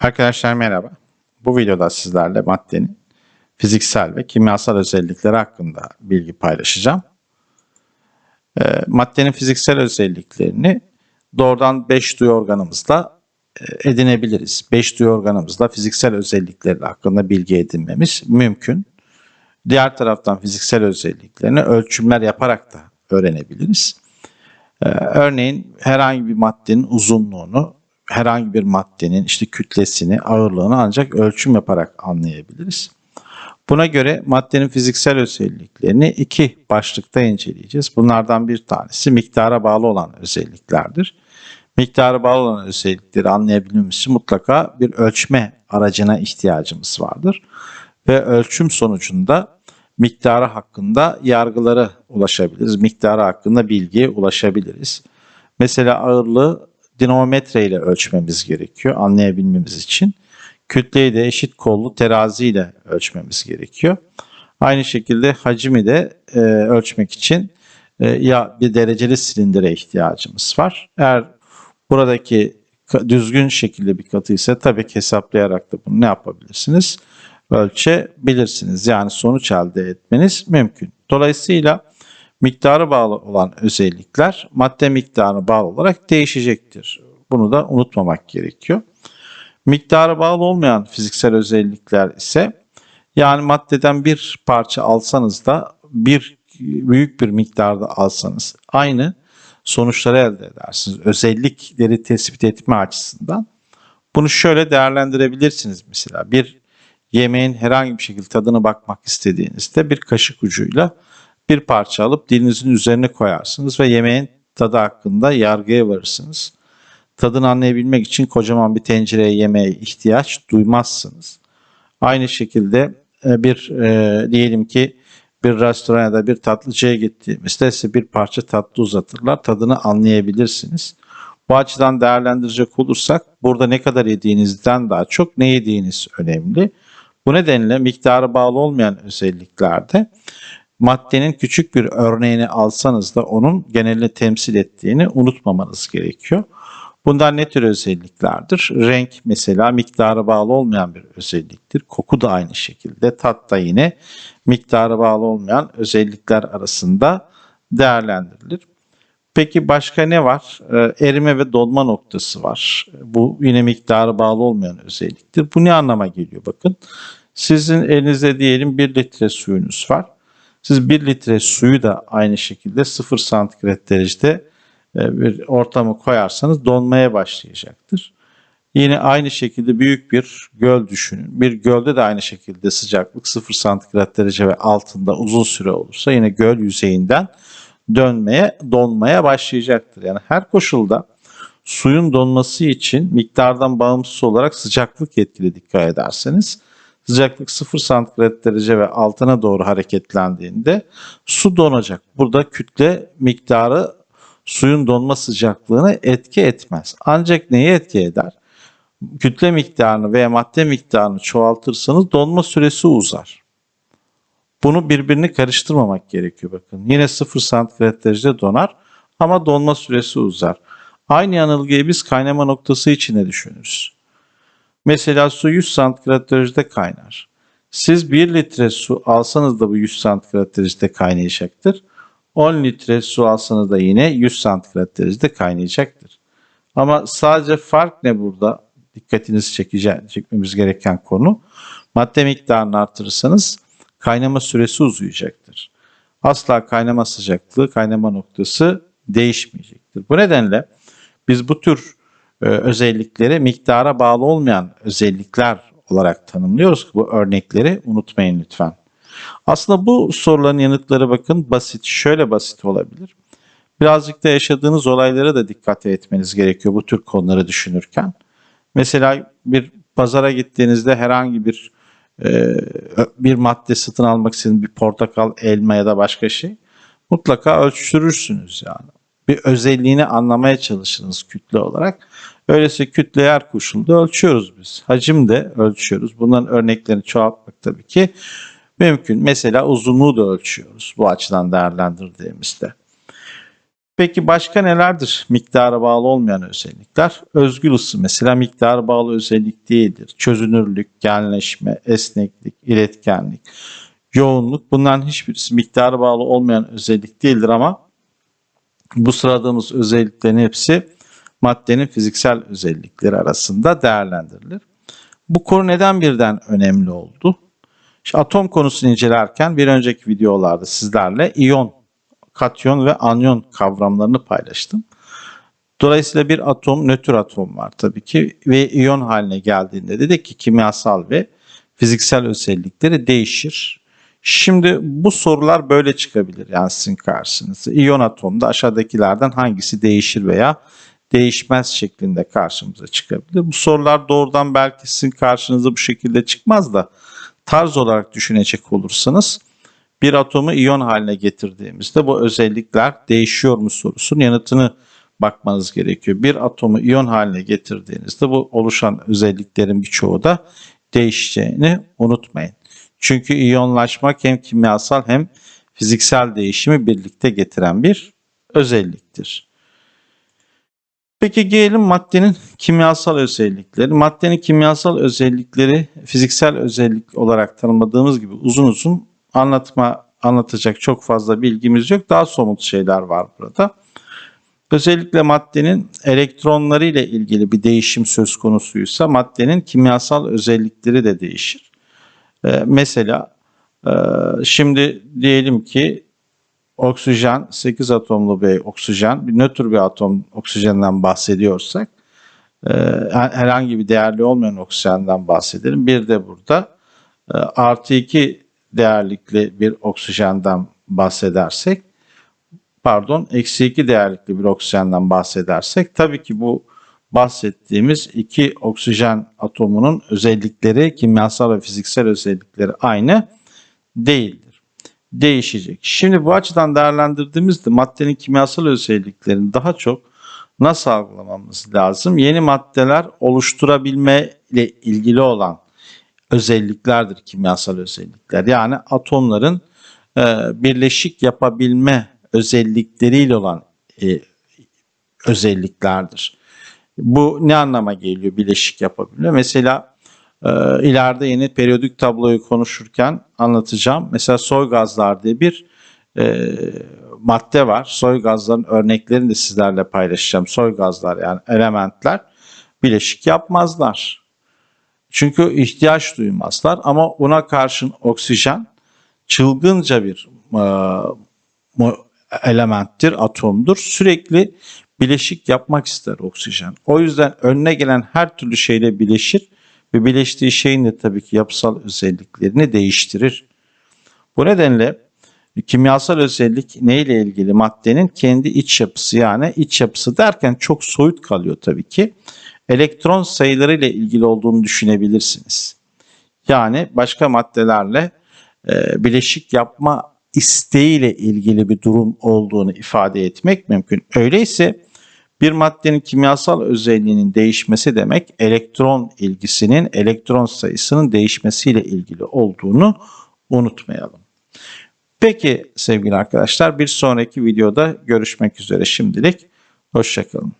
Arkadaşlar merhaba. Bu videoda sizlerle maddenin fiziksel ve kimyasal özellikleri hakkında bilgi paylaşacağım. Ee, maddenin fiziksel özelliklerini doğrudan 5 duyu organımızla e, edinebiliriz. 5 duyu organımızla fiziksel özellikleri hakkında bilgi edinmemiz mümkün. Diğer taraftan fiziksel özelliklerini ölçümler yaparak da öğrenebiliriz. Ee, örneğin herhangi bir maddenin uzunluğunu, herhangi bir maddenin işte kütlesini, ağırlığını ancak ölçüm yaparak anlayabiliriz. Buna göre maddenin fiziksel özelliklerini iki başlıkta inceleyeceğiz. Bunlardan bir tanesi miktara bağlı olan özelliklerdir. Miktara bağlı olan özellikleri anlayabilmemiz için mutlaka bir ölçme aracına ihtiyacımız vardır. Ve ölçüm sonucunda miktarı hakkında yargılara ulaşabiliriz. Miktarı hakkında bilgiye ulaşabiliriz. Mesela ağırlığı dinamometre ile ölçmemiz gerekiyor anlayabilmemiz için. Kütleyi de eşit kollu terazi ile ölçmemiz gerekiyor. Aynı şekilde hacmi de e, ölçmek için e, ya bir dereceli silindire ihtiyacımız var. Eğer buradaki düzgün şekilde bir katı ise tabii ki hesaplayarak da bunu ne yapabilirsiniz? Ölçebilirsiniz. Yani sonuç elde etmeniz mümkün. Dolayısıyla miktarı bağlı olan özellikler madde miktarına bağlı olarak değişecektir. Bunu da unutmamak gerekiyor. Miktara bağlı olmayan fiziksel özellikler ise yani maddeden bir parça alsanız da bir büyük bir miktarda alsanız aynı sonuçları elde edersiniz. Özellikleri tespit etme açısından. Bunu şöyle değerlendirebilirsiniz mesela. Bir yemeğin herhangi bir şekilde tadına bakmak istediğinizde bir kaşık ucuyla bir parça alıp dilinizin üzerine koyarsınız ve yemeğin tadı hakkında yargıya varırsınız. Tadını anlayabilmek için kocaman bir tencereye yemeğe ihtiyaç duymazsınız. Aynı şekilde e, bir e, diyelim ki bir restorana ya da bir tatlıcıya gittiğimizde size bir parça tatlı uzatırlar. Tadını anlayabilirsiniz. Bu açıdan değerlendirecek olursak burada ne kadar yediğinizden daha çok ne yediğiniz önemli. Bu nedenle miktara bağlı olmayan özelliklerde maddenin küçük bir örneğini alsanız da onun genelini temsil ettiğini unutmamanız gerekiyor. Bunlar ne tür özelliklerdir? Renk mesela miktara bağlı olmayan bir özelliktir. Koku da aynı şekilde. Tat da yine miktara bağlı olmayan özellikler arasında değerlendirilir. Peki başka ne var? Ee, erime ve donma noktası var. Bu yine miktara bağlı olmayan özelliktir. Bu ne anlama geliyor bakın. Sizin elinizde diyelim 1 litre suyunuz var. Siz 1 litre suyu da aynı şekilde 0 santigrat derecede e, bir ortama koyarsanız donmaya başlayacaktır. Yine aynı şekilde büyük bir göl düşünün. Bir gölde de aynı şekilde sıcaklık 0 santigrat derece ve altında uzun süre olursa yine göl yüzeyinden dönmeye, donmaya başlayacaktır. Yani her koşulda suyun donması için miktardan bağımsız olarak sıcaklık etkili dikkat ederseniz sıcaklık 0 santigrat derece ve altına doğru hareketlendiğinde su donacak. Burada kütle miktarı suyun donma sıcaklığını etki etmez. Ancak neyi etki eder? Kütle miktarını veya madde miktarını çoğaltırsanız donma süresi uzar. Bunu birbirini karıştırmamak gerekiyor bakın. Yine 0 santigrat derecede donar ama donma süresi uzar. Aynı yanılgıyı biz kaynama noktası için de düşünürüz. Mesela su 100 santigrat derecede kaynar. Siz 1 litre su alsanız da bu 100 santigrat derecede kaynayacaktır. 10 litre su alsanız da yine 100 santigrat derecede kaynayacaktır. Ama sadece fark ne burada? Dikkatinizi çekeceğim, çekmemiz gereken konu. Madde miktarını artırırsanız kaynama süresi uzayacaktır. Asla kaynama sıcaklığı, kaynama noktası değişmeyecektir. Bu nedenle biz bu tür özellikleri miktara bağlı olmayan özellikler olarak tanımlıyoruz. Bu örnekleri unutmayın lütfen. Aslında bu soruların yanıtları bakın basit, şöyle basit olabilir. Birazcık da yaşadığınız olaylara da dikkat etmeniz gerekiyor bu tür konuları düşünürken. Mesela bir pazara gittiğinizde herhangi bir e, bir madde satın almak istediğiniz bir portakal, elma ya da başka şey mutlaka ölçtürürsünüz yani. Bir özelliğini anlamaya çalışırız kütle olarak. Öyleyse kütle her koşulda ölçüyoruz biz. Hacim de ölçüyoruz. Bunların örneklerini çoğaltmak tabii ki mümkün. Mesela uzunluğu da ölçüyoruz bu açıdan değerlendirdiğimizde. Peki başka nelerdir miktara bağlı olmayan özellikler? Özgül ısı mesela miktara bağlı özellik değildir. Çözünürlük, genleşme, esneklik, iletkenlik, yoğunluk bunların hiçbirisi miktara bağlı olmayan özellik değildir ama bu sıradığımız özelliklerin hepsi maddenin fiziksel özellikleri arasında değerlendirilir. Bu konu neden birden önemli oldu? İşte atom konusunu incelerken bir önceki videolarda sizlerle iyon, katyon ve anyon kavramlarını paylaştım. Dolayısıyla bir atom nötr atom var tabii ki ve iyon haline geldiğinde dedik ki kimyasal ve fiziksel özellikleri değişir. Şimdi bu sorular böyle çıkabilir yani sizin karşınıza. İyon atomda aşağıdakilerden hangisi değişir veya değişmez şeklinde karşımıza çıkabilir. Bu sorular doğrudan belki sizin karşınıza bu şekilde çıkmaz da tarz olarak düşünecek olursanız bir atomu iyon haline getirdiğimizde bu özellikler değişiyor mu sorusunun yanıtını bakmanız gerekiyor. Bir atomu iyon haline getirdiğinizde bu oluşan özelliklerin birçoğu da değişeceğini unutmayın. Çünkü iyonlaşmak hem kimyasal hem fiziksel değişimi birlikte getiren bir özelliktir. Peki gelelim maddenin kimyasal özellikleri. Maddenin kimyasal özellikleri fiziksel özellik olarak tanımladığımız gibi uzun uzun anlatma anlatacak çok fazla bilgimiz yok. Daha somut şeyler var burada. Özellikle maddenin elektronları ile ilgili bir değişim söz konusuysa maddenin kimyasal özellikleri de değişir. Ee, mesela e, şimdi diyelim ki oksijen 8 atomlu bir oksijen, bir nötr bir atom oksijenden bahsediyorsak e, herhangi bir değerli olmayan oksijenden bahsedelim. Bir de burada e, artı 2 değerlikli bir oksijenden bahsedersek pardon eksi 2 değerlikli bir oksijenden bahsedersek tabii ki bu bahsettiğimiz iki oksijen atomunun özellikleri kimyasal ve fiziksel özellikleri aynı değildir. Değişecek. Şimdi bu açıdan değerlendirdiğimizde maddenin kimyasal özelliklerini daha çok nasıl algılamamız lazım? Yeni maddeler oluşturabilme ile ilgili olan özelliklerdir kimyasal özellikler. Yani atomların e, birleşik yapabilme özellikleriyle olan e, özelliklerdir. Bu ne anlama geliyor bileşik yapabilme? Mesela e, ileride yeni periyodik tabloyu konuşurken anlatacağım. Mesela soy gazlar diye bir e, madde var. Soy gazların örneklerini de sizlerle paylaşacağım. Soy gazlar yani elementler bileşik yapmazlar. Çünkü ihtiyaç duymazlar ama buna karşın oksijen çılgınca bir e, elementtir, atomdur. Sürekli bileşik yapmak ister oksijen. O yüzden önüne gelen her türlü şeyle bileşir ve bileştiği şeyin de tabii ki yapısal özelliklerini değiştirir. Bu nedenle kimyasal özellik neyle ilgili? Maddenin kendi iç yapısı yani iç yapısı derken çok soyut kalıyor tabii ki. Elektron sayıları ile ilgili olduğunu düşünebilirsiniz. Yani başka maddelerle e, bileşik yapma isteğiyle ilgili bir durum olduğunu ifade etmek mümkün. Öyleyse bir maddenin kimyasal özelliğinin değişmesi demek elektron ilgisinin, elektron sayısının değişmesiyle ilgili olduğunu unutmayalım. Peki sevgili arkadaşlar bir sonraki videoda görüşmek üzere şimdilik. Hoşçakalın.